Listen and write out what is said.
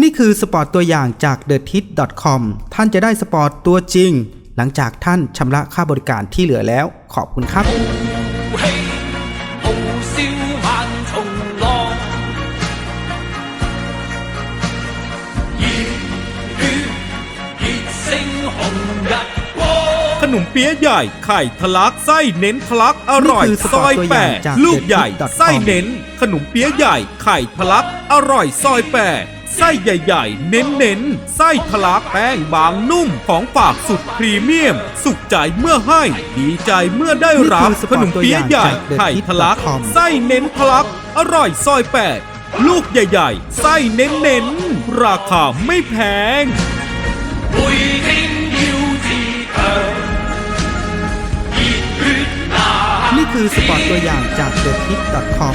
นี่คือสปอร์ตตัวอย่างจาก t h e t i t c o m ท่านจะได้สปอร์ตตัวจริง หลังจากท่านชำระค่าบริการที่เหลือแล้ว ขอบคุณครับขนมเปี๊ยะใหญ่ไข่ทะลักไส้เน้นทะลักอร่อยซอยแปดลูกใหญ่ไส้เน้น ขนมเปี๊ยะใหญ่ไข่ทะลักอร่อยซอยแปด ไส้ใหญ่ๆ เน้นๆ ไส้ทะลักแป้งบางนุ่มของฝากสุดพรีเมียม สุขใจเมื่อให้ ดีใจเมื่อได้รับขนมเปี๊ยะใหญ่ไข่ทะลัก ไส้เน้นทะลัก อร่อยซอยแปดลูกใหญ่ๆ ไส้เน้นๆ ราคาไม่แพงนี่คือสปอร์ตตัวอย่างจากเ The Tip.com